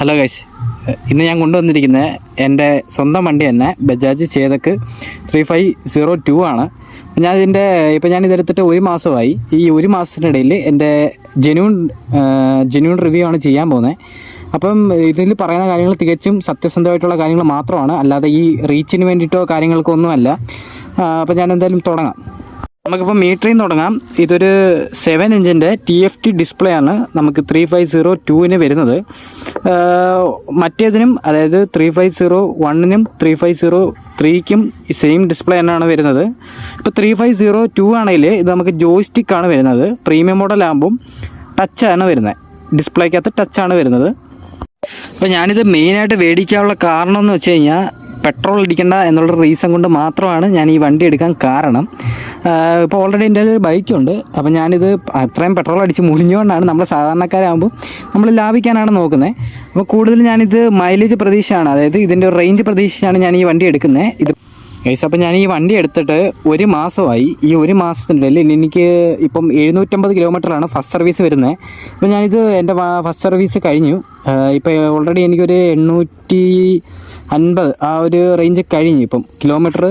Hello guys ഇന്ന് ഞാൻ കൊണ്ടുവന്നിരിക്കുന്നത് എന്റെ സ്വന്തം വണ്ടി തന്നെ Bajaj Chetak three five zero two ആണ്. ഞാൻ ഇതിന്റെ ഇപ്പം ഞാൻ ഇതെടുത്തിട്ട് ഒരു മാസമായി. ഈ ഒരു മാസത്തിനിടയിൽ എന്റെ ജെന്യൂൺ ജെന്യൂൺ റിവ്യൂ ആണ് ചെയ്യാൻ പോകുന്നത്. അപ്പം ഇതിൽ പറയുന്ന കാര്യങ്ങൾ തികച്ചും സത്യസന്ധമായിട്ടുള്ള കാര്യങ്ങൾ മാത്രമാണ്. അല്ലാതെ ഈ റീച്ചിന് വേണ്ടിയിട്ടോ കാര്യങ്ങൾക്കോ ഒന്നുമല്ല. അപ്പം ഞാൻ എന്തായാലും തുടങ്ങാം. നമുക്കിപ്പോൾ മീറ്ററിൽ നിന്ന് തുടങ്ങാം. ഇതൊരു സെവൻ ഇഞ്ചിന്റെ ടി എഫ് ടി ഡിസ്പ്ലേ ആണ്. നമുക്ക് ത്രീ ഫൈവ് സീറോ ടുവിന് വരുന്നത്. മറ്റേതിനും അതായത് ത്രീ ഫൈവ് സീറോ വണ്ണിനും ത്രീ ഫൈവ് സീറോ ത്രീക്കും ഈ സെയിം ഡിസ്പ്ലേ തന്നെയാണ് വരുന്നത്. ഇപ്പോൾ ത്രീ ഫൈവ് സീറോ ടു ആണെങ്കിൽ ഇത് നമുക്ക് ജോയ്സ്റ്റിക് ആണ് വരുന്നത്. പ്രീമിയം മോഡൽ ആകുമ്പം ടച്ചാണ് വരുന്നത്. ഡിസ്പ്ലേക്കകത്ത് ടച്ചാണ് വരുന്നത്. അപ്പോൾ ഞാനിത് മെയിനായിട്ട് മേടിക്കാനുള്ള കാരണം എന്ന് വെച്ച് കഴിഞ്ഞാൽ പെട്രോൾ അടിക്കേണ്ട എന്നുള്ള റീസൺ കൊണ്ട് മാത്രമാണ് ഞാൻ ഈ വണ്ടി എടുക്കാൻ കാരണം. ഇപ്പോൾ ഓൾറെഡി എന്റെ ഒരു ബൈക്കുണ്ട് അപ്പോൾ ഞാനിത് അത്രയും പെട്രോൾ അടിച്ച് മുഴിഞ്ഞുകൊണ്ടാണ് നമ്മൾ സാധാരണക്കാരാകുമ്പോൾ നമ്മൾ ലാഭിക്കാനാണ് നോക്കുന്നത് അപ്പോൾ കൂടുതൽ ഞാനിത് മൈലേജ് പ്രതീക്ഷയാണ്. അതായത് ഇതിന്റെ റേഞ്ച് പ്രതീക്ഷിച്ചാണ് ഞാൻ ഈ വണ്ടി എടുക്കുന്നത് ഇത് ഗൈസ് അപ്പം ഞാൻ ഈ വണ്ടി എടുത്തിട്ട് ഒരു മാസമായി. ഈ ഒരു മാസത്തിനിടയിൽ എനിക്ക് ഇപ്പം എഴുന്നൂറ്റമ്പത് കിലോമീറ്ററാണ് ഫസ്റ്റ് സർവീസ് വരുന്നത് അപ്പം ഞാനിത് എന്റെ ഫസ്റ്റ് സർവീസ് കഴിഞ്ഞു. ഇപ്പോൾ ഓൾറെഡി എനിക്കൊരു എണ്ണൂറ്റി അൻപത് ആ ഒരു റേഞ്ച് കഴിഞ്ഞു ഇപ്പം. കിലോമീറ്റർ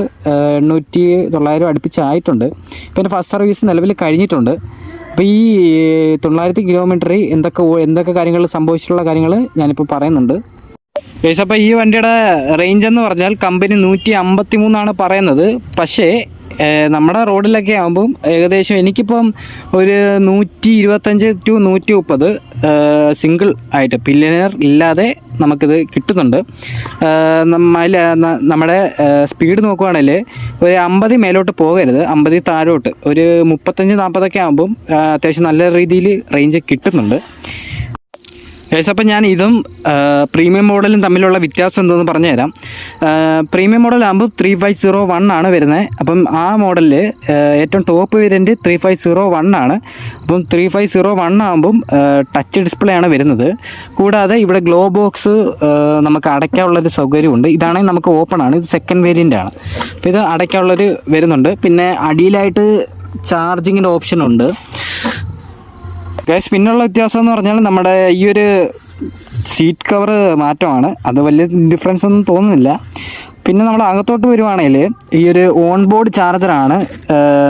എണ്ണൂറ്റി തൊള്ളായിരം അടുപ്പിച്ചായിട്ടുണ്ട്. ഇപ്പം എന്റെ ഫസ്റ്റ് സർവീസ് നിലവിൽ കഴിഞ്ഞിട്ടുണ്ട്. അപ്പോൾ ഈ തൊള്ളായിരത്തി കിലോമീറ്ററിൽ എന്തൊക്കെ എന്തൊക്കെ കാര്യങ്ങൾ സംഭവിച്ചിട്ടുള്ള കാര്യങ്ങൾ ഞാനിപ്പോൾ പറയുന്നുണ്ട്. ഗൈസ് അപ്പോൾ ഈ വണ്ടിയുടെ റേഞ്ച് എന്ന് പറഞ്ഞാൽ കമ്പനി നൂറ്റി അമ്പത്തി മൂന്നാണ് പറയുന്നത്. പക്ഷേ നമ്മുടെ റോഡിലൊക്കെ ആകുമ്പം ഏകദേശം എനിക്കിപ്പം ഒരു നൂറ്റി ഇരുപത്തഞ്ച് ടു നൂറ്റി മുപ്പത് സിംഗിൾ ആയിട്ട് പില്ലനർ ഇല്ലാതെ നമുക്കിത് കിട്ടുന്നുണ്ട്. നമ്മുടെ സ്പീഡ് നോക്കുവാണെങ്കിൽ ഒരു അമ്പത് മേലോട്ട് പോകരുത്. അമ്പത് താഴോട്ട്. ഒരു മുപ്പത്തഞ്ച് നാൽപ്പതൊക്കെ ആകുമ്പം അത്യാവശ്യം നല്ല രീതിയിൽ റേഞ്ച് കിട്ടുന്നുണ്ട്. ഗൈസ് അപ്പം ഞാൻ ഇതും പ്രീമിയം മോഡലും തമ്മിലുള്ള വ്യത്യാസം എന്തോന്ന് പറഞ്ഞു തരാം പ്രീമിയം മോഡൽ ആകുമ്പോൾ ത്രീ ഫൈവ് സീറോ വൺ ആണ് വരുന്നത് അപ്പം ആ മോഡലിൽ ഏറ്റവും top variant three five zero one ആണ്. അപ്പം ത്രീ ഫൈവ് സീറോ വൺ ആകുമ്പം ടച്ച് ഡിസ്പ്ലേ ആണ് വരുന്നത്. കൂടാതെ ഇവിടെ ഗ്ലോ ബോക്സ് നമുക്ക് അടയ്ക്കാനുള്ളൊരു സൗകര്യമുണ്ട്. ഇതാണെങ്കിൽ നമുക്ക് ഓപ്പൺ ആണ്. ഇത് സെക്കൻഡ് വേരിയന്റ് ആണ്. അപ്പോൾ ഇത് അടയ്ക്കാനുള്ളൊരു വരുന്നുണ്ട്. പിന്നെ അടിയിലായിട്ട് ചാർജിങ്ങിന്റെ ഓപ്ഷൻ ഉണ്ട്. ഗൈസ് പിന്നുള്ള വ്യത്യാസം എന്ന് പറഞ്ഞാൽ നമ്മുടെ ഈ ഒരു സീറ്റ് കവർ മാറ്റമാണ്. അത് വലിയ ഡിഫറൻസ് ഒന്നും തോന്നുന്നില്ല. പിന്നെ നമ്മൾ അകത്തോട്ട് വരുവാണെങ്കിൽ ഈ ഒരു ഓൺ ബോർഡ് ചാർജറാണ്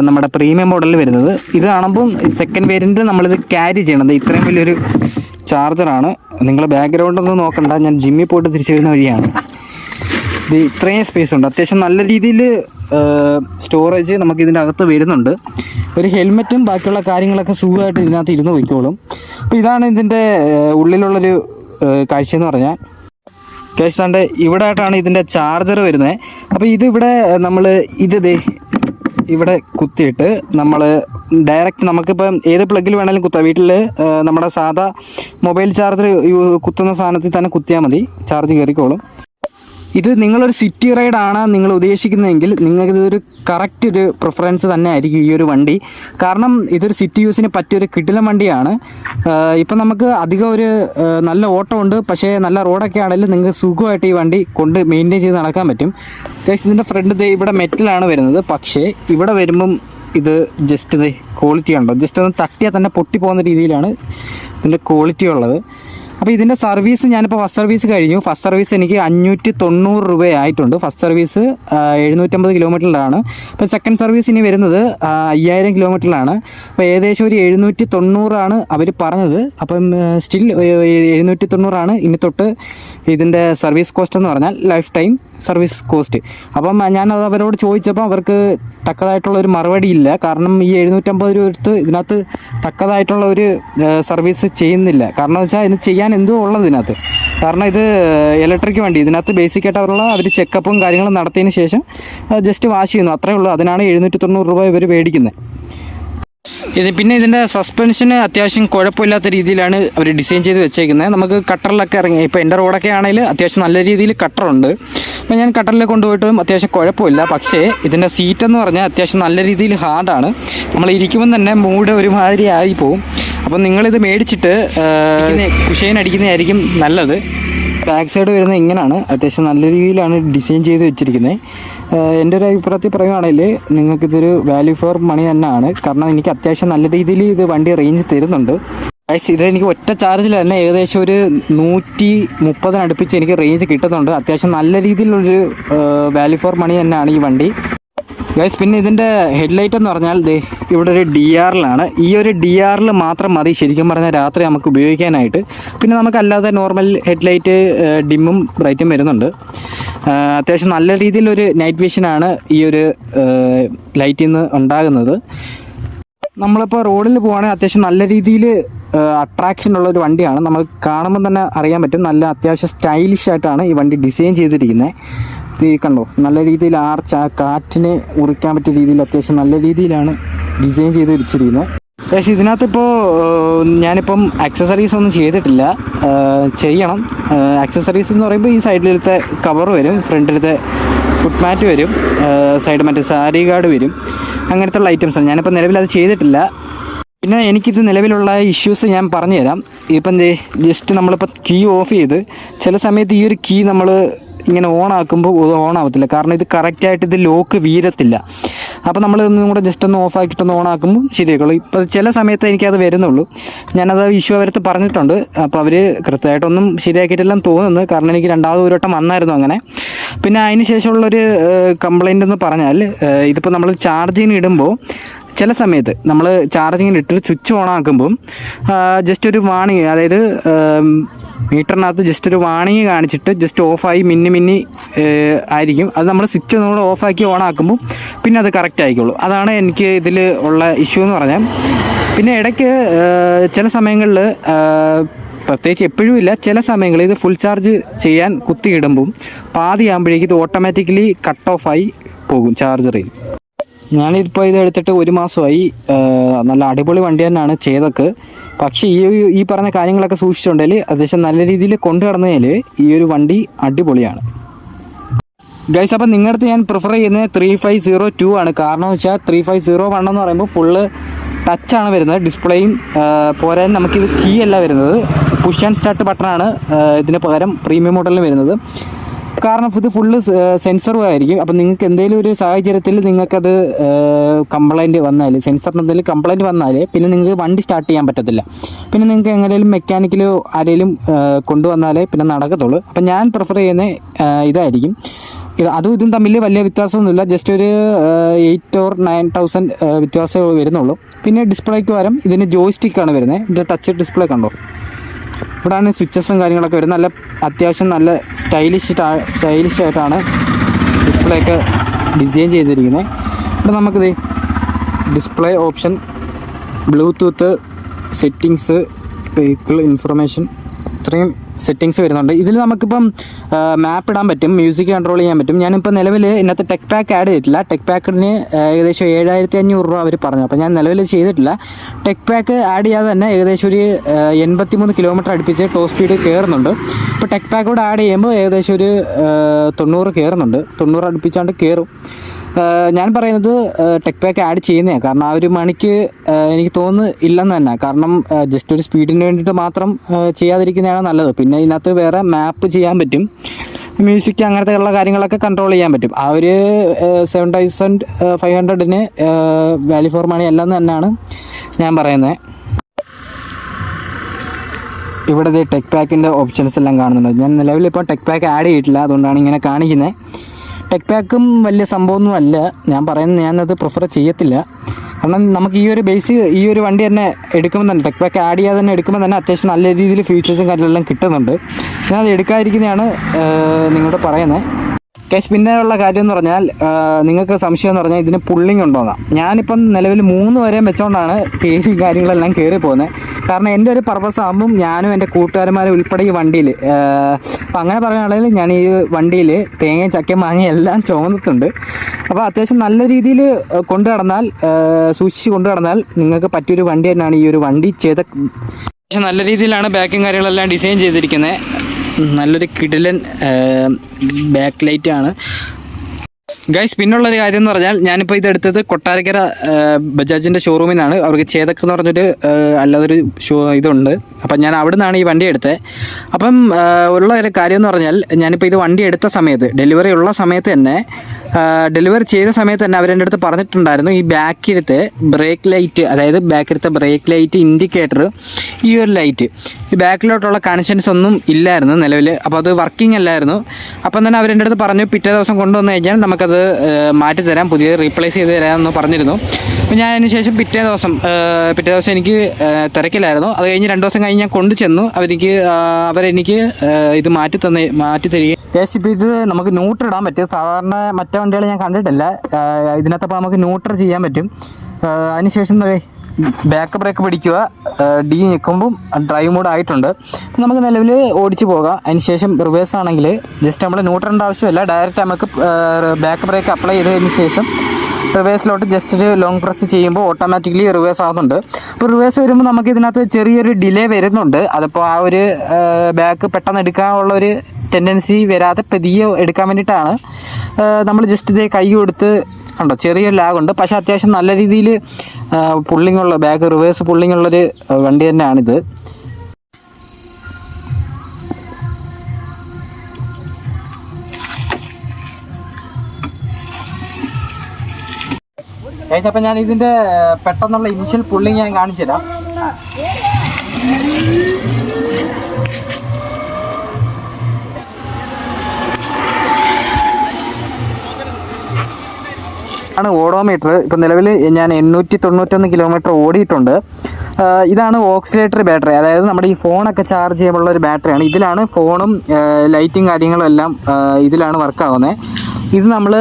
നമ്മുടെ പ്രീമിയം മോഡലിൽ വരുന്നത്. ഇത് കാണുമ്പം സെക്കൻഡ് വേരിയന്റ് നമ്മളിത് ക്യാരി ചെയ്യണത്. ഇത്രയും വലിയൊരു ചാർജറാണ് നിങ്ങൾ ബാക്ക്ഗ്രൗണ്ട് ഒന്നും നോക്കണ്ട. ഞാൻ ജിമ്മിൽ പോയിട്ട് തിരിച്ചു വരുന്ന വഴിയാണ്. ഇത് ഇത്രയും സ്പേസ് ഉണ്ട്. അത്യാവശ്യം നല്ല രീതിയിൽ സ്റ്റോറേജ് നമുക്ക് ഇതിന്റെ അകത്ത് വരുന്നുണ്ട്. ഒരു ഹെൽമെറ്റും ബാക്കിയുള്ള കാര്യങ്ങളൊക്കെ സുഖമായിട്ട് ഇതിനകത്ത് ഇരുന്ന് പോയിക്കോളും അപ്പോൾ ഇതാണ് ഇതിന്റെ ഉള്ളിലുള്ളൊരു കാഴ്ച എന്ന് പറഞ്ഞാൽ. കേസാണ്ട് ഇവിടെ ആയിട്ടാണ് ഇതിന്റെ ചാർജർ വരുന്നത്. അപ്പോൾ ഇതിവിടെ നമ്മൾ ഇത് ഇവിടെ കുത്തിയിട്ട് നമ്മൾ ഡയറക്റ്റ് നമുക്കിപ്പം ഏത് പ്ലഗിൽ വേണമെങ്കിലും കുത്താം. വീട്ടിൽ നമ്മുടെ സാധാ മൊബൈൽ ചാർജർ കുത്തുന്ന സാധനത്തിൽ തന്നെ കുത്തിയാൽ മതി. ചാർജ് കയറിക്കോളും ഇത് നിങ്ങളൊരു സിറ്റി റൈഡാണ് നിങ്ങൾ ഉദ്ദേശിക്കുന്നതെങ്കിൽ നിങ്ങൾക്ക് ഇതൊരു കറക്റ്റ് ഒരു പ്രിഫറൻസ് തന്നെ ആയിരിക്കും ഈ ഒരു വണ്ടി. കാരണം ഇതൊരു സിറ്റി യൂസിന് പറ്റിയൊരു കിടിലം വണ്ടിയാണ്. ഇപ്പം നമുക്ക് അധികം ഒരു നല്ല ഓട്ടമുണ്ട് പക്ഷേ നല്ല റോഡൊക്കെ ആണെങ്കിലും നിങ്ങൾക്ക് സുഖമായിട്ട് ഈ വണ്ടി കൊണ്ട് മെയിന്റെയിൻ ചെയ്ത് നടക്കാൻ പറ്റും. അത്യാവശ്യം ഇതിന്റെ ഫ്രണ്ട് ഇവിടെ മെറ്റലാണ് വരുന്നത്. പക്ഷേ ഇവിടെ വരുമ്പം ഇത് ജസ്റ്റ് ഇത് ക്വാളിറ്റി ഉണ്ടോ? ജസ്റ്റ് ഒന്ന് തട്ടിയാൽ തന്നെ പൊട്ടി പോകുന്ന രീതിയിലാണ് ഇതിന്റെ ക്വാളിറ്റി ഉള്ളത്. അപ്പോൾ ഇതിന്റെ സർവീസ് ഞാനിപ്പോൾ ഫസ്റ്റ് സർവീസ് കഴിഞ്ഞു. ഫസ്റ്റ് സർവീസ് എനിക്ക് അഞ്ഞൂറ്റി തൊണ്ണൂറ് രൂപയായിട്ടുണ്ട് ഫസ്റ്റ് സർവീസ് എഴുന്നൂറ്റമ്പത് കിലോമീറ്ററിലാണ് ഇപ്പോൾ സെക്കൻഡ് സർവീസ് ഇനി വരുന്നത് അയ്യായിരം കിലോമീറ്ററിലാണ് അപ്പോൾ ഏകദേശം ഒരു എഴുന്നൂറ്റി തൊണ്ണൂറാണ് അവർ പറഞ്ഞത്. അപ്പം സ്റ്റിൽ എഴുന്നൂറ്റി തൊണ്ണൂറാണ് ഇനി തൊട്ട് ഇതിന്റെ സർവീസ് കോസ്റ്റ് എന്ന് പറഞ്ഞാൽ ലൈഫ് ടൈം സർവീസ് കോസ്റ്റ്. അപ്പം ഞാനത് അവരോട് ചോദിച്ചപ്പോൾ അവർക്ക് തക്കതായിട്ടുള്ള ഒരു മറുപടി ഇല്ല കാരണം ഈ എഴുന്നൂറ്റമ്പത് രൂപ എടുത്ത് ഇതിനകത്ത് തക്കതായിട്ടുള്ള ഒരു സർവീസ് ചെയ്യുന്നില്ല. കാരണം വെച്ചാൽ ഇത് ചെയ്യാൻ എന്തോ ഉള്ളത് ഇതിനകത്ത്? കാരണം ഇത് ഇലക്ട്രിക് വണ്ടി. ഇതിനകത്ത് ബേസിക് ആയിട്ട് അവരുള്ള അവർ ചെക്കപ്പും കാര്യങ്ങളും നടത്തിയതിന് ശേഷം ജസ്റ്റ് വാഷ് ചെയ്യുന്നു. അത്രേ ഉള്ളൂ. അതിനാണ് എഴുന്നൂറ്റി തൊണ്ണൂറ് രൂപ ഇവർ മേടിക്കുന്നത് ഇത് പിന്നെ ഇതിന്റെ സസ്പെൻഷന് അത്യാവശ്യം കുഴപ്പമില്ലാത്ത രീതിയിലാണ് അവർ ഡിസൈൻ ചെയ്ത് വെച്ചേക്കുന്നത് നമുക്ക് കട്ടറിലൊക്കെ ഇറങ്ങി ഇപ്പോൾ എന്റെ റോഡൊക്കെ ആണെങ്കിൽ അത്യാവശ്യം നല്ല രീതിയിൽ കട്ടറുണ്ട് അപ്പോൾ ഞാൻ കട്ടറിൽ കൊണ്ടുപോയിട്ടും അത്യാവശ്യം കുഴപ്പമില്ല. പക്ഷേ ഇതിന്റെ സീറ്റ് എന്ന് പറഞ്ഞാൽ അത്യാവശ്യം നല്ല രീതിയിൽ ഹാർഡാണ് നമ്മൾ ഇരിക്കുമ്പം തന്നെ മൂഡ് ഒരുമാതിരി ആയി പോവും. അപ്പം നിങ്ങളിത് മേടിച്ചിട്ട് കുഷൈൻ അടിക്കുന്നതായിരിക്കും നല്ലത്. ബാക്ക് സൈഡ് വരുന്നത് ഇങ്ങനെയാണ് അത്യാവശ്യം നല്ല രീതിയിലാണ് ഡിസൈൻ ചെയ്ത് വെച്ചിരിക്കുന്നത്. എന്റെ ഒരു അഭിപ്രായത്തിൽ പറയുകയാണെങ്കിൽ നിങ്ങൾക്കിതൊരു വാല്യൂ ഫോർ മണി തന്നെയാണ്. കാരണം എനിക്ക് അത്യാവശ്യം നല്ല രീതിയിൽ ഇത് വണ്ടി റേഞ്ച് തരുന്നുണ്ട്. ഗൈസ് ഇത് എനിക്ക് ഒറ്റ ചാർജിൽ തന്നെ ഏകദേശം ഒരു നൂറ്റി മുപ്പതിനടുപ്പിച്ച് എനിക്ക് റേഞ്ച് കിട്ടുന്നുണ്ട്. അത്യാവശ്യം നല്ല രീതിയിലുള്ളൊരു വാല്യൂ ഫോർ മണി തന്നെയാണ് ഈ വണ്ടി. ഗൈസ് പിന്നെ ഇതിന്റെ ഹെഡ്ലൈറ്റ് എന്ന് പറഞ്ഞാൽ ദേ ഇവിടെ ഒരു ഡി ആറിലാണ് ഈ ഒരു ഡി ആറിൽ മാത്രം മതി ശരിക്കും പറഞ്ഞാൽ രാത്രി നമുക്ക് ഉപയോഗിക്കാനായിട്ട്. പിന്നെ നമുക്കല്ലാതെ നോർമൽ ഹെഡ്ലൈറ്റ് ഡിമ്മും ബ്രൈറ്റും വരുന്നുണ്ട്. അത്യാവശ്യം നല്ല രീതിയിലൊരു നൈറ്റ് വിഷനാണ് ഈ ഒരു ലൈറ്റിൽ നിന്ന് ഉണ്ടാകുന്നത്. നമ്മളിപ്പോൾ റോഡിൽ പോവുകയാണെങ്കിൽ അത്യാവശ്യം നല്ല രീതിയിൽ അട്രാക്ഷൻ ഉള്ള ഒരു വണ്ടിയാണ്. നമ്മൾ കാണുമ്പോൾ തന്നെ അറിയാൻ പറ്റും. നല്ല അത്യാവശ്യം സ്റ്റൈലിഷ് ആയിട്ടാണ് ഈ വണ്ടി ഡിസൈൻ ചെയ്തിരിക്കുന്നത് ഈ കണ്ടോ നല്ല രീതിയിൽ ആർച്ച് ആ കാറ്റിനെ മുറിക്കാൻ പറ്റിയ രീതിയിൽ അത്യാവശ്യം നല്ല രീതിയിലാണ് ഡിസൈൻ ചെയ്ത് വെച്ചിരിക്കുന്നത് പക്ഷേ ഇതിനകത്ത് ഇപ്പോൾ ഞാനിപ്പം അക്സസറീസ് ഒന്നും ചെയ്തിട്ടില്ല. ചെയ്യണം. അക്സസറീസ് എന്ന് പറയുമ്പോൾ ഈ സൈഡിലത്തെ കവർ വരും ഫ്രണ്ടിലത്തെ ഫുഡ് മാറ്റ് വരും സൈഡ് മറ്റേ സാരി ഗാർഡ് വരും. അങ്ങനത്തെ ഉള്ള ഐറ്റംസാണ് ഞാനിപ്പോൾ നിലവിൽ അത് ചെയ്തിട്ടില്ല. പിന്നെ എനിക്കിത് നിലവിലുള്ള ഇഷ്യൂസ് ഞാൻ പറഞ്ഞുതരാം. ഇപ്പം ജസ്റ്റ് നമ്മളിപ്പോൾ കീ ഓഫ് ചെയ്ത് ചില സമയത്ത് ഈ ഒരു കീ നമ്മൾ ഇങ്ങനെ ഓൺ ആക്കുമ്പോൾ ഓൺ ആവത്തില്ല. കാരണം ഇത് കറക്റ്റായിട്ട് ഇത് ലോക്ക് വീരത്തില്ല അപ്പോൾ നമ്മൾ ഒന്നും കൂടെ ജസ്റ്റ് ഒന്ന് ഓഫ് ആക്കിയിട്ടൊന്ന് ഓൺ ആക്കുമ്പോൾ ശരിയാക്കുള്ളൂ ഇപ്പോൾ ചില സമയത്ത് എനിക്കത് വരുന്നുള്ളൂ. ഞാനത് ഇഷ്യൂ അവരത്ത് പറഞ്ഞിട്ടുണ്ട്. അപ്പോൾ അവർ കൃത്യമായിട്ടൊന്നും ശരിയാക്കിയിട്ടില്ലെന്ന് തോന്നുന്നു. കാരണം എനിക്ക് രണ്ടാമത് ഒരു വട്ടം വന്നായിരുന്നു അങ്ങനെ. പിന്നെ അതിന് ശേഷമുള്ളൊരു കംപ്ലൈന്റ് എന്ന് പറഞ്ഞാൽ ഇതിപ്പോൾ നമ്മൾ ചാർജിങ്ങിന് ഇടുമ്പോൾ ചില സമയത്ത് നമ്മൾ ചാർജിങ്ങിന് ഇട്ടിട്ട് സ്വിച്ച് ഓൺ ആക്കുമ്പം ജസ്റ്റ് ഒരു വാണിങ് അതായത് മീറ്ററിനകത്ത് ജസ്റ്റ് ഒരു വാണിങ് കാണിച്ചിട്ട് ജസ്റ്റ് ഓഫായി മിന്നി മിന്നി ആയിരിക്കും. അത് നമ്മൾ സ്വിച്ച് നമ്മൾ ഓഫാക്കി ഓൺ ആക്കുമ്പോൾ പിന്നെ അത് കറക്റ്റ് ആയിക്കോളൂ. അതാണ് എനിക്ക് ഇതിൽ ഉള്ള ഇഷ്യൂ എന്ന് പറഞ്ഞാൽ. പിന്നെ ഇടയ്ക്ക് ചില സമയങ്ങളിൽ പ്രത്യേകിച്ച് എപ്പോഴും ഇല്ല. ചില സമയങ്ങളിൽ ഇത് ഫുൾ ചാർജ് ചെയ്യാൻ കുത്തിയിടുമ്പോൾ പാതിയാകുമ്പോഴേക്കും ഇത് ഓട്ടോമാറ്റിക്കലി കട്ട് ഓഫായി പോകും ചാർജറിൽ ഞാനിപ്പോൾ ഇത് എടുത്തിട്ട് ഒരു മാസമായി നല്ല അടിപൊളി വണ്ടി തന്നെയാണ് ചെയ്തൊക്കെ പക്ഷേ ഈ ഈ പറഞ്ഞ കാര്യങ്ങളൊക്കെ സൂക്ഷിച്ചിട്ടുണ്ടെങ്കിൽ അത്യാവശ്യം നല്ല രീതിയിൽ കൊണ്ടു നടന്നതിൽ ഈ ഒരു വണ്ടി അടിപൊളിയാണ്. ഗൈസ് അപ്പം നിങ്ങളുടെ ഞാൻ പ്രിഫർ ചെയ്യുന്നത് ത്രീ ഫൈവ് സീറോ ടു ആണ്. കാരണം വെച്ചാൽ ത്രീ ഫൈവ് സീറോ വൺ എന്ന് പറയുമ്പോൾ ഫുള്ള് ടച്ചാണ് വരുന്നത്. ഡിസ്പ്ലേയും പോരാൻ നമുക്കിത് കീ അല്ല വരുന്നത്. പുഷ് ആൻഡ് സ്റ്റാർട്ട് ബട്ടണാണ് ഇതിന് പകരം പ്രീമിയം മോഡലിന് വരുന്നത്. കാരണം ഇത് ഫുള്ള് സെൻസറും ആയിരിക്കും. അപ്പം നിങ്ങൾക്ക് എന്തെങ്കിലും ഒരു സാഹചര്യത്തിൽ നിങ്ങൾക്കത് കംപ്ലൈന്റ് വന്നാൽ സെൻസറിന് എന്തെങ്കിലും കംപ്ലൈന്റ് വന്നാൽ പിന്നെ നിങ്ങൾക്ക് വണ്ടി സ്റ്റാർട്ട് ചെയ്യാൻ പറ്റത്തില്ല. പിന്നെ നിങ്ങൾക്ക് എങ്ങനെയും മെക്കാനിക്കലോ ആരെങ്കിലും കൊണ്ടുവന്നാലേ പിന്നെ നടക്കത്തുള്ളൂ. അപ്പം ഞാൻ പ്രിഫർ ചെയ്യുന്ന ഇതായിരിക്കും. ഇത് അതും ഇതും തമ്മിൽ വലിയ വ്യത്യാസമൊന്നുമില്ല. ജസ്റ്റ് ഒരു എയ്റ്റ് ഓർ നയൻ തൗസൻഡ് വ്യത്യാസമേ വരുന്നുള്ളൂ. പിന്നെ ഡിസ്പ്ലേക്ക് പകരം ഇതിന് ജോയ്സ്റ്റിക്കാണ് വരുന്നത്. ഇത് ടച്ച് ഡിസ്പ്ലേ കണ്ടോ? ഇവിടെയാണ് സ്വിച്ചസും കാര്യങ്ങളൊക്കെ വരുന്നത്. നല്ല അത്യാവശ്യം നല്ല സ്റ്റൈലിഷ് സ്റ്റൈലിഷ് ആയിട്ടാണ് ഡിസ്പ്ലേ ഒക്കെ ഡിസൈൻ ചെയ്തിരിക്കുന്നത് ഇവിടെ നമുക്കിത് display option Bluetooth settings vehicle information ഇത്രയും സെറ്റിങ്സ് വരുന്നുണ്ട്. ഇതിൽ നമുക്കിപ്പം മാപ്പ് ഇടാൻ പറ്റും മ്യൂസിക് കൺട്രോൾ ചെയ്യാൻ പറ്റും. ഞാനിപ്പോൾ നിലവിൽ ഇതിനകത്ത് ടെക് പാക്ക് ആഡ് ചെയ്തിട്ടില്ല. ടെക് പാക്കിന് ഏകദേശം ഏഴായിരത്തി അഞ്ഞൂറ് രൂപ അവർ പറഞ്ഞു. അപ്പോൾ ഞാൻ നിലവിൽ ചെയ്തിട്ടില്ല. ടെക് പാക്ക് ആഡ് ചെയ്യാതെ തന്നെ ഏകദേശം ഒരു എൺപത്തി മൂന്ന് കിലോമീറ്റർ അടുപ്പിച്ച് ടോപ്പ് സ്പീഡ് കയറുന്നുണ്ട് ഇപ്പോൾ ടെക് പാക്ക് കൂടെ ആഡ് ചെയ്യുമ്പോൾ ഏകദേശം ഒരു തൊണ്ണൂറ് കയറുന്നുണ്ട് തൊണ്ണൂറ് അടുപ്പിച്ചാണ്ട് കയറും ഞാൻ പറയുന്നത് ടെക് പാക്ക് ആഡ് ചെയ്യുന്നതാണ് കാരണം ആ ഒരു മണിക്ക് എനിക്ക് തോന്നുന്നു ഇല്ലെന്ന് തന്നെ. കാരണം ജസ്റ്റ് ഒരു സ്പീഡിന് വേണ്ടിയിട്ട് മാത്രം ചെയ്യാതിരിക്കുന്നതാണ് നല്ലത്. പിന്നെ ഇതിനകത്ത് വേറെ മാപ്പ് ചെയ്യാൻ പറ്റും. മ്യൂസിക് അങ്ങനത്തെ ഉള്ള കാര്യങ്ങളൊക്കെ കൺട്രോൾ ചെയ്യാൻ പറ്റും. ആ ഒരു സെവൻ തൗസൻഡ് ഫൈവ് ഹൺഡ്രഡിന് വാല്യൂ ഫോർ മണി അല്ലെന്ന് തന്നെയാണ് ഞാൻ പറയുന്നത് ഇവിടെ ടെക് പാക്കിന്റെ ഓപ്ഷൻസ് എല്ലാം കാണുന്നുണ്ട്. ഞാൻ നിലവിൽ ഇപ്പോൾ ടെക് പാക്ക് ആഡ് ചെയ്തിട്ടില്ല. അതുകൊണ്ടാണ് ഇങ്ങനെ കാണിക്കുന്നത് ടെക് പാക്കും വലിയ സംഭവമൊന്നും അല്ല. ഞാൻ പറയുന്നത് ഞാനത് പ്രിഫർ ചെയ്യത്തില്ല. കാരണം നമുക്ക് ഈ ഒരു ബേസ് ഈ ഒരു വണ്ടി തന്നെ എടുക്കുമ്പോൾ തന്നെ ടെക് പാക്ക് ആഡ് ചെയ്യാതെ തന്നെ എടുക്കുമ്പോൾ തന്നെ അത്യാവശ്യം നല്ല രീതിയിൽ ഫീച്ചേഴ്സും കാര്യങ്ങളെല്ലാം കിട്ടുന്നുണ്ട്. ഞാനത് എടുക്കാതിരിക്കുന്നതാണ് നിങ്ങളോട് പറയുന്നത് കേസ് പിന്നെ ഉള്ള കാര്യം എന്ന് പറഞ്ഞാൽ നിങ്ങൾക്ക് സംശയം എന്ന് പറഞ്ഞാൽ ഇതിന് പുള്ളിങ് ഉണ്ടോന്നാ ഞാനിപ്പം നിലവിൽ മൂന്ന് വരെയും വെച്ചുകൊണ്ടാണ് പേരും കാര്യങ്ങളെല്ലാം കയറി പോകുന്നത് കാരണം എന്റെ ഒരു പർപ്പസ് ആകുമ്പം ഞാനും എന്റെ കൂട്ടുകാരന്മാരും ഉൾപ്പെടെ ഈ വണ്ടിയിൽ അപ്പം അങ്ങനെ പറയുകയാണെങ്കിൽ ഞാൻ ഈ വണ്ടിയിൽ തേങ്ങയും ചക്കയും മാങ്ങയും എല്ലാം ചുമന്നിട്ടുണ്ട്. അപ്പോൾ അത്യാവശ്യം നല്ല രീതിയിൽ കൊണ്ടു നടന്നാൽ സൂക്ഷിച്ച് കൊണ്ടു നടന്നാൽ നിങ്ങൾക്ക് പറ്റിയൊരു വണ്ടി തന്നെയാണ് ഈ ഒരു വണ്ടി ചെയ്ത നല്ല രീതിയിലാണ് ബാക്കും കാര്യങ്ങളെല്ലാം ഡിസൈൻ ചെയ്തിരിക്കുന്നത് നല്ലൊരു കിടിലൻ ബാക്ക് ലൈറ്റ് ആണ്. ഗൈസ് പിന്നുള്ളൊരു കാര്യം എന്ന് പറഞ്ഞാൽ ഞാനിപ്പോൾ ഇത് എടുത്തത് കൊട്ടാരക്കര ബജാജിന്റെ ഷോറൂമിൽ നിന്നാണ്. അവർക്ക് ചേതക്ക് എന്ന് പറഞ്ഞൊരു അല്ലാതൊരു ഷോ ഇതുണ്ട്. അപ്പം ഞാൻ അവിടെ നിന്നാണ് ഈ വണ്ടി എടുത്തത് അപ്പം ഉള്ള ഒരു കാര്യം എന്ന് പറഞ്ഞാൽ ഞാനിപ്പോൾ ഇത് വണ്ടി എടുത്ത സമയത്ത് ഡെലിവറി ഉള്ള സമയത്ത് തന്നെ ഡെലിവറി ചെയ്ത സമയത്ത് തന്നെ അവരെന്റെ അടുത്ത് പറഞ്ഞിട്ടുണ്ടായിരുന്നു ഈ ബാക്കിലത്തെ ബ്രേക്ക് ലൈറ്റ് അതായത് ബാക്കിലത്തെ ബ്രേക്ക് ലൈറ്റ് ഇൻഡിക്കേറ്റർ ഈ ഒരു ലൈറ്റ് ഈ ബാക്കിലോട്ടുള്ള കണക്ഷൻസ് ഒന്നും ഇല്ലായിരുന്നു നിലവിൽ അപ്പോൾ അത് വർക്കിംഗ് അല്ലായിരുന്നു. അപ്പം തന്നെ അവരെന്റെ അടുത്ത് പറഞ്ഞു പിറ്റേ ദിവസം കൊണ്ടുവന്നു കഴിഞ്ഞാൽ നമുക്കത് മാറ്റി തരാം പുതിയ റീപ്ലേസ് ചെയ്ത് തരാമെന്ന് പറഞ്ഞിരുന്നു. അപ്പോൾ ഞാൻ അതിന് ശേഷം പിറ്റേ ദിവസം പിറ്റേ ദിവസം എനിക്ക് തിരക്കിലായിരുന്നു. അത് കഴിഞ്ഞ് രണ്ട് ദിവസം കഴിഞ്ഞ് ഞാൻ കൊണ്ടു ചെന്നു. അവർക്ക് അവരെനിക്ക് ഇത് മാറ്റി തന്നെ മാറ്റി തരികയും കേസ് ഇപ്പോൾ ഇത് നമുക്ക് ന്യൂട്ടർ ഇടാൻ പറ്റും. സാധാരണ മറ്റേ വണ്ടികൾ ഞാൻ കണ്ടിട്ടില്ല. ഇതിനകത്തപ്പോൾ നമുക്ക് ന്യൂട്ടർ ചെയ്യാൻ പറ്റും. അതിനുശേഷം ബാക്ക് ബ്രേക്ക് പിടിക്കുക. ഡി നിൽക്കുമ്പം ഡ്രൈവ് മോഡ് ആയിട്ടുണ്ട്. നമുക്ക് നിലവിൽ ഓടിച്ചു പോകാം. അതിനുശേഷം റിവേഴ്സ് ആണെങ്കിൽ ജസ്റ്റ് നമ്മൾ ന്യൂട്ടറിന്റെ ആവശ്യമില്ല. ഡയറക്റ്റ് നമുക്ക് ബാക്ക് ബ്രേക്ക് അപ്ലൈ ചെയ്തതിന് ശേഷം റിവേഴ്സിലോട്ട് ജസ്റ്റ് ഒരു ലോങ് പ്രസ് ചെയ്യുമ്പോൾ ഓട്ടോമാറ്റിക്കലി റിവേഴ്സ് ആകുന്നുണ്ട് അപ്പോൾ റിവേഴ്സ് വരുമ്പോൾ നമുക്ക് ഇതിനകത്ത് ചെറിയൊരു ഡിലേ വരുന്നുണ്ട്. അതിപ്പോൾ ആ ഒരു ബാക്ക് പെട്ടെന്ന് എടുക്കാനുള്ള ഒരു ടെൻഡൻസി വരാതെ പതിയെ എടുക്കാൻ വേണ്ടിയിട്ടാണ്. നമ്മൾ ജസ്റ്റ് ഇതേ കൈ കൊടുത്ത് കണ്ടോ ചെറിയൊരു ലാഗുണ്ട് പക്ഷേ അത്യാവശ്യം നല്ല രീതിയിൽ പുള്ളിങ്ങുള്ള ബാക്ക് റിവേഴ്സ് പുള്ളിങ്ങുള്ളൊരു വണ്ടി തന്നെയാണിത്. അപ്പം ഞാൻ ഇതിന്റെ പെട്ടെന്നുള്ള ഇനിഷ്യൽ പുള്ളിങ് ഞാൻ കാണിച്ചു തരാം. ആണ് ഓഡോമീറ്റർ. ഇപ്പം നിലവിൽ ഞാൻ എണ്ണൂറ്റി തൊണ്ണൂറ്റൊന്ന് കിലോമീറ്റർ ഓടിയിട്ടുണ്ട്. ഇതാണ് ഓക്സിലേറ്റർ ബാറ്ററി. അതായത് നമ്മുടെ ഈ ഫോണൊക്കെ ചാർജ് ചെയ്യാനുള്ള ഒരു ബാറ്ററിയാണ്. ഇതിലാണ് ഫോണും ലൈറ്റും കാര്യങ്ങളും എല്ലാം ഇതിലാണ് വർക്ക് ആവുന്നത് ഇത് നമ്മൾ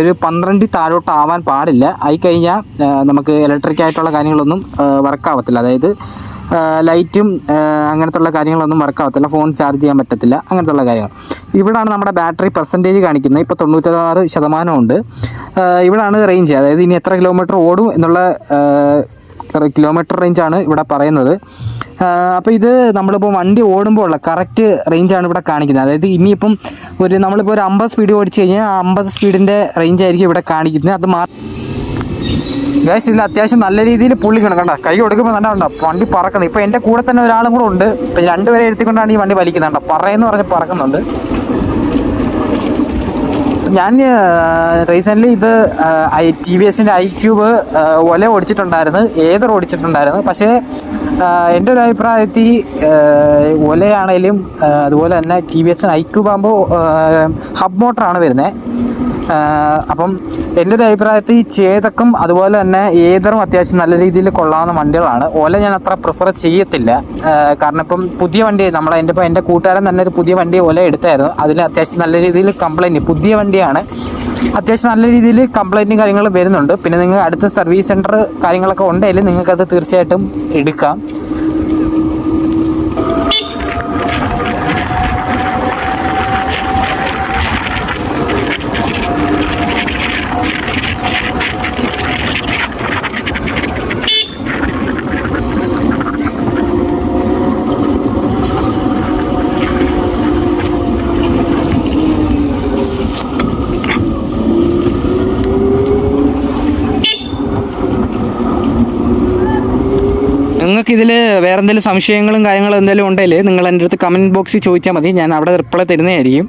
ഒരു പന്ത്രണ്ടിൽ താഴോട്ട് ആവാൻ പാടില്ല. ആയി കഴിഞ്ഞാൽ നമുക്ക് ഇലക്ട്രിക് ആയിട്ടുള്ള കാര്യങ്ങളൊന്നും വർക്കാവത്തില്ല അതായത് ലൈറ്റും അങ്ങനത്തെ ഉള്ള കാര്യങ്ങളൊന്നും വർക്കാവത്തില്ല ഫോൺ ചാർജ് ചെയ്യാൻ പറ്റത്തില്ല. അങ്ങനത്തെ ഉള്ള കാര്യങ്ങൾ. ഇവിടാണ് നമ്മുടെ ബാറ്ററി പെർസെന്റേജ് കാണിക്കുന്നത്. ഇപ്പോൾ തൊണ്ണൂറ്റാറ് ശതമാനമുണ്ട്. ഇവിടാണ് റേഞ്ച് അതായത് ഇനി എത്ര കിലോമീറ്റർ ഓടും എന്നുള്ള കിലോമീറ്റർ റേഞ്ചാണ് ഇവിടെ പറയുന്നത്. അപ്പോൾ ഇത് നമ്മളിപ്പോൾ വണ്ടി ഓടുമ്പോൾ ഉള്ള കറക്റ്റ് റേഞ്ചാണ് ഇവിടെ കാണിക്കുന്നത്. അതായത് ഇനിയിപ്പം ഒരു നമ്മളിപ്പോൾ ഒരു അമ്പത് സ്പീഡ് ഓടിച്ചു കഴിഞ്ഞാൽ ആ അമ്പത് സ്പീഡിന്റെ റേഞ്ചായിരിക്കും ഇവിടെ കാണിക്കുന്നത്. അത് മാ ഗൈസ് ഇന്ന് അത്യാവശ്യം നല്ല രീതിയിൽ പുള്ളിക്കണം കണ്ട കൈ കൊടുക്കുമ്പോൾ നല്ല കണ്ടോ വണ്ടി പറക്കുന്നത് ഇപ്പോൾ എന്റെ കൂടെ തന്നെ ഒരാളും കൂടെ ഉണ്ട്. ഇപ്പം രണ്ടുപേരെ എടുത്തിക്കൊണ്ടാണ് ഈ വണ്ടി വലിക്കുന്നത്. കണ്ടോ പറയുന്നു പറഞ്ഞ് പറക്കുന്നുണ്ട്. ഞാൻ റീസെന്റ്ലി ഇത് ഐ ടി വി എസിന്റെ ഐ ക്യൂബ് ഒല ഓടിച്ചിട്ടുണ്ടായിരുന്നു. ഏതർ ഓടിച്ചിട്ടുണ്ടായിരുന്നു. പക്ഷേ എന്റെ ഒരു അഭിപ്രായത്തിൽ ഒലയാണേലും അതുപോലെ തന്നെ ടി വി എസിന് ഐ ക്യൂബ് ആകുമ്പോൾ ഹബ് മോട്ടറാണ് വരുന്നത്. അപ്പം എന്റെ ഒരു അഭിപ്രായത്തിൽ ചേതക്കും അതുപോലെ തന്നെ ഏതറും അത്യാവശ്യം നല്ല രീതിയിൽ കൊള്ളാവുന്ന വണ്ടികളാണ്. ഓല ഞാൻ അത്ര പ്രിഫർ ചെയ്യത്തില്ല. കാരണം ഇപ്പം പുതിയ വണ്ടി നമ്മളെ എന്റെ ഇപ്പോൾ എന്റെ കൂട്ടുകാരൻ തന്നെ ഒരു പുതിയ വണ്ടി ഓല എടുത്തായിരുന്നു. അതിന് അത്യാവശ്യം നല്ല രീതിയിൽ കംപ്ലൈന്റ് പുതിയ വണ്ടിയാണ്. അത്യാവശ്യം നല്ല രീതിയിൽ കംപ്ലൈന്റും കാര്യങ്ങൾ വരുന്നുണ്ട്. പിന്നെ നിങ്ങൾ അടുത്ത സർവീസ് സെന്റർ കാര്യങ്ങളൊക്കെ ഉണ്ടെങ്കിൽ നിങ്ങൾക്കത് തീർച്ചയായിട്ടും എടുക്കാം നിങ്ങൾക്ക് ഇതിൽ വേറെ എന്തെങ്കിലും സംശയങ്ങളും കാര്യങ്ങളും എന്തെങ്കിലും ഉണ്ടെങ്കിൽ നിങ്ങൾ എന്റെ അടുത്ത് കമന്റ് ബോക്സിൽ ചോദിച്ചാൽ മതി. ഞാൻ അവിടെ റിപ്ലൈ തരുന്നതായിരിക്കും.